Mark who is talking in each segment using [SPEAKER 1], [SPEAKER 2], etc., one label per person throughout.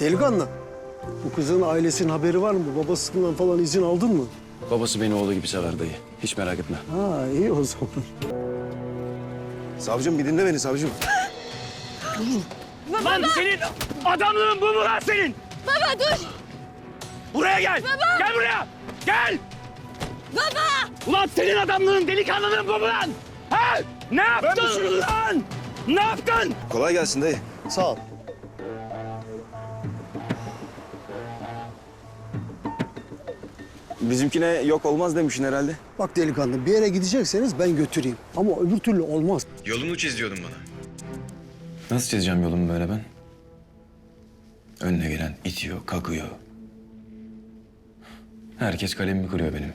[SPEAKER 1] Delikanlı. Bu kızın ailesinin haberi var mı? Babasından falan izin aldın mı?
[SPEAKER 2] Babası beni oğlu gibi sever dayı. Hiç merak etme.
[SPEAKER 1] Ha iyi o zaman.
[SPEAKER 3] Savcım bir dinle beni savcım.
[SPEAKER 4] Lan senin adamlığın bu mu lan senin?
[SPEAKER 5] Baba dur.
[SPEAKER 4] Buraya gel. Gel buraya. Gel.
[SPEAKER 5] Baba.
[SPEAKER 4] Ulan senin adamlığın, delikanlılığın bu mu lan? Ha? Ne yaptın lan? Ne yaptın?
[SPEAKER 3] Kolay gelsin dayı.
[SPEAKER 1] Sağ ol.
[SPEAKER 3] Bizimkine yok olmaz demişsin herhalde.
[SPEAKER 1] Bak delikanlı bir yere gidecekseniz ben götüreyim. Ama öbür türlü olmaz.
[SPEAKER 3] Yolunu çiz diyordun bana.
[SPEAKER 2] Nasıl çizeceğim yolumu böyle ben? Önüne gelen itiyor, kakıyor. Herkes kalemimi kırıyor benim.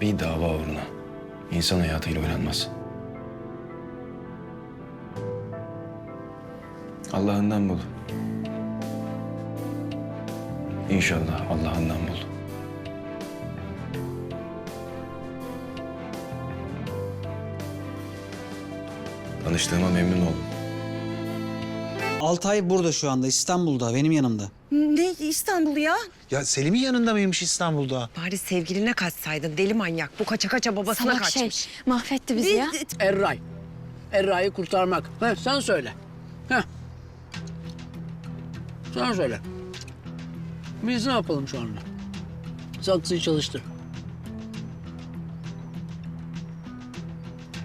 [SPEAKER 2] Bir dava uğruna insan hayatıyla oynanmaz. Allah'ından bul. İnşallah Allah'ından bul. Tanıştığıma memnun oldum.
[SPEAKER 6] Altay burada şu anda İstanbul'da benim yanımda.
[SPEAKER 5] Ne İstanbul ya?
[SPEAKER 7] Ya Selim'in yanında mıymış İstanbul'da?
[SPEAKER 8] Bari sevgiline kaçsaydın deli manyak. Bu kaça kaça babasına
[SPEAKER 5] Salak şey.
[SPEAKER 8] kaçmış.
[SPEAKER 5] Mahvetti bizi ya.
[SPEAKER 9] Erray. Erray'ı kurtarmak. Heh, sen söyle. Heh. Sen söyle. Biz ne yapalım şu anda? Saksıyı çalıştır.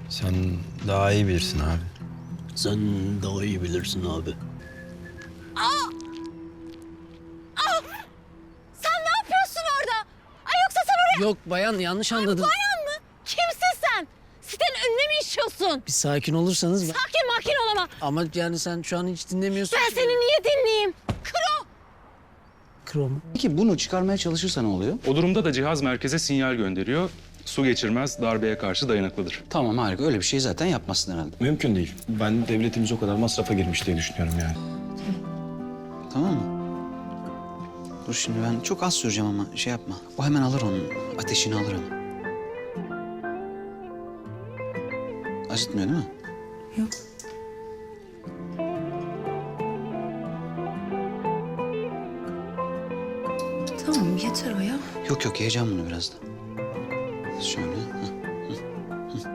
[SPEAKER 2] Sen daha iyi bilirsin abi.
[SPEAKER 9] Sen daha iyi bilirsin abi.
[SPEAKER 5] Sen ne yapıyorsun orada? Ay yoksa sen oraya
[SPEAKER 9] Yok bayan yanlış anladın.
[SPEAKER 5] bayan mı? Kimsin sen? Sitenin önüne mi işiyorsun?
[SPEAKER 9] Bir sakin olursanız ben...
[SPEAKER 5] Sakin makin olama.
[SPEAKER 9] Ama yani sen şu an hiç dinlemiyorsun.
[SPEAKER 5] Ben seni niye dinleyeyim? Kro.
[SPEAKER 9] Krom.
[SPEAKER 6] Peki bunu çıkarmaya çalışırsa ne oluyor?
[SPEAKER 10] O durumda da cihaz merkeze sinyal gönderiyor. Su geçirmez, darbeye karşı dayanıklıdır.
[SPEAKER 6] Tamam harika öyle bir şey zaten yapmazsın herhalde.
[SPEAKER 2] Mümkün değil. Ben devletimiz o kadar masrafa girmiş diye düşünüyorum yani.
[SPEAKER 6] Tamam mı? Dur şimdi ben çok az süreceğim ama şey yapma. O hemen alır onun ateşini alır onu. Acıtmıyor değil mi?
[SPEAKER 8] Tamam yeter o ya.
[SPEAKER 6] Yok yok yiyeceğim bunu birazdan. Şöyle. hı.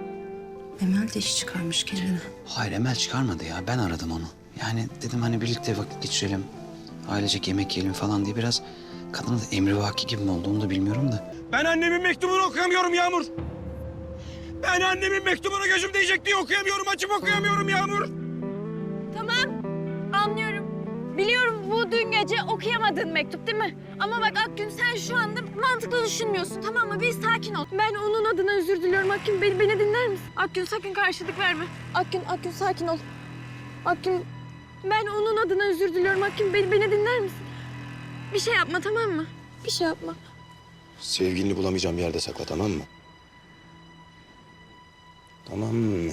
[SPEAKER 8] Emel de iş çıkarmış kendine.
[SPEAKER 6] Hayır Emel çıkarmadı ya. Ben aradım onu. Yani dedim hani birlikte vakit geçirelim. Ailecek yemek yiyelim falan diye biraz... Kadına da emrivaki gibi mi oldu onu da bilmiyorum da.
[SPEAKER 4] Ben annemin mektubunu okuyamıyorum Yağmur. Ben annemin mektubunu gözüm değecek diye okuyamıyorum, açıp okuyamıyorum Yağmur.
[SPEAKER 5] Okuyamadığın mektup değil mi? Ama bak Akgün sen şu anda mantıklı düşünmüyorsun tamam mı? Bir sakin ol. Ben onun adına özür diliyorum Akgün. Beni, beni dinler misin? Akgün sakın karşılık verme. Akgün, Akgün sakin ol. Akgün ben onun adına özür diliyorum Akgün. Beni, beni dinler misin? Bir şey yapma tamam mı? Bir şey yapma.
[SPEAKER 3] Sevgilini bulamayacağım yerde sakla tamam mı? Tamam mı?